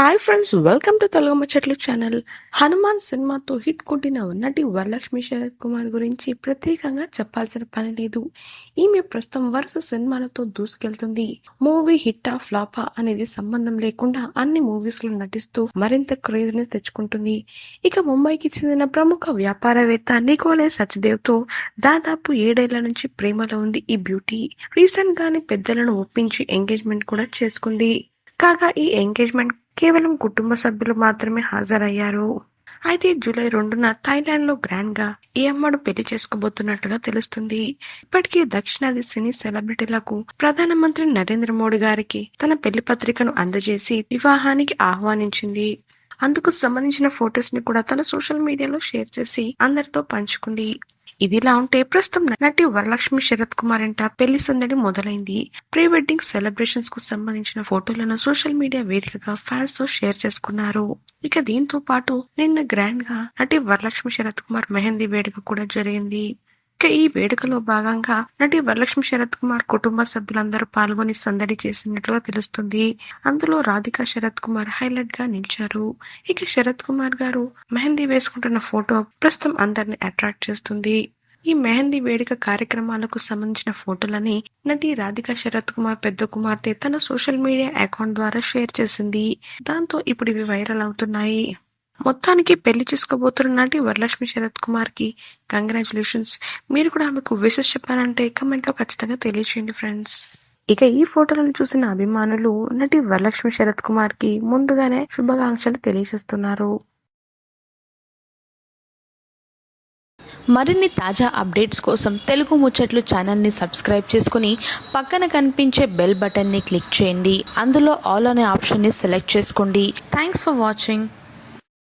Hi friends welcome to Telugu ముచ్చట్లు channel Hanuman సినిమాతో hit కొట్టిన నటి వరలక్ష్మి శరత్ కుమార్ గురించి ప్రత్యేకంగా చెప్పాల్సిన పని లేదు. ఈమె ప్రస్తుతం వరుస సినిమాలతో దూసుకెళ్తుంది. మూవీ హిట్టా ఫ్లాపా అనేది సంబంధం లేకుండా అన్ని మూవీస్లో నటిస్తూ మరింత క్రేజ్ని తెచ్చుకుంటుంది. ఇక ముంబైకి చెందిన ప్రముఖ వ్యాపారవేత్త నికోలే సచ్దేవ్తో దాదాపు ఏడేళ్ళ నుంచి ప్రేమలో ఉంది ఈ బ్యూటీ. రీసెంట్ గానే పెద్దలను ఒప్పించి ఎంగేజ్మెంట్ కూడా చేసుకుంది. కాగా ఈ ఎంగేజ్మెంట్ కేవలం కుటుంబ సభ్యులు మాత్రమే హాజరయ్యారు. అయితే జూలై రెండున థాయిలాండ్లో గ్రాండ్గా ఈ అమ్మడు పెళ్ళి చేసుకోబోతున్నట్లుగా తెలుస్తుంది. ఇప్పటికీ దక్షిణాది సినీ సెలబ్రిటీలకు ప్రధానమంత్రి నరేంద్ర మోడీ గారికి తన పెళ్ళి పత్రికను అందజేసి వివాహానికి ఆహ్వానించింది. అందుకు సంబంధించిన ఫొటోస్ని కూడా తన సోషల్ మీడియాలో షేర్ చేసి అందరితో పంచుకుంది. ఇదిలా ఉంటే ప్రస్తుతం నటి వరలక్ష్మి శరత్ కుమార్ అంట పెళ్ళి సందడి మొదలైంది. ప్రీ వెడ్డింగ్ సెలబ్రేషన్స్కు సంబంధించిన ఫోటోలను సోషల్ మీడియా వేదికగా ఫ్యాన్స్తో షేర్ చేసుకున్నారు. ఇక దీంతో పాటు నిన్న గ్రాండ్గా నటి వరలక్ష్మి శరత్ కుమార్ మెహందీ వేడుక కూడా జరిగింది. ఇక ఈ వేడుకలో భాగంగా నటి వరలక్ష్మి శరత్ కుమార్ కుటుంబ సభ్యులందరూ పాల్గొని సందడి చేసినట్లుగా తెలుస్తుంది. అందులో రాధిక శరత్ కుమార్ హైలైట్గా నిలిచారు. ఇక శరత్ కుమార్ గారు మెహందీ వేసుకుంటున్న ఫోటో ప్రస్తుతం అందరిని అట్రాక్ట్ చేస్తుంది. ఈ మెహందీ వేడుక కార్యక్రమాలకు సంబంధించిన ఫోటోలని నటి రాధిక శరత్ కుమార్ పెద్ద కుమార్తె తన సోషల్ మీడియా అకౌంట్ ద్వారా షేర్ చేసింది. దాంతో ఇప్పుడు ఇవి వైరల్ అవుతున్నాయి. మొత్తానికి పెళ్ళి చేసుకోబోతున్నటి వరలక్ష్మి శరత్ కుమార్కి కంగ్రాచులేషన్స్ మీరు కూడా ఆమెకు విషెస్ చెప్పాలంటే కమెంట్లో ఖచ్చితంగా తెలియచేయండి ఫ్రెండ్స్ ఇక ఈ ఫోటోలను చూసిన అభిమానులు నటి వరలక్ష్మి శరత్ కుమార్కి ముందుగానే శుభాకాంక్షలు తెలియజేస్తున్నారు. మరిన్ని తాజా అప్డేట్స్ కోసం తెలుగు ముచ్చట్లు ఛానల్ని సబ్స్క్రైబ్ చేసుకుని పక్కన కనిపించే బెల్ బటన్ని క్లిక్ చేయండి. అందులో ఆల్ అనే ఆప్షన్ని సెలెక్ట్ చేసుకోండి. Thanks for watching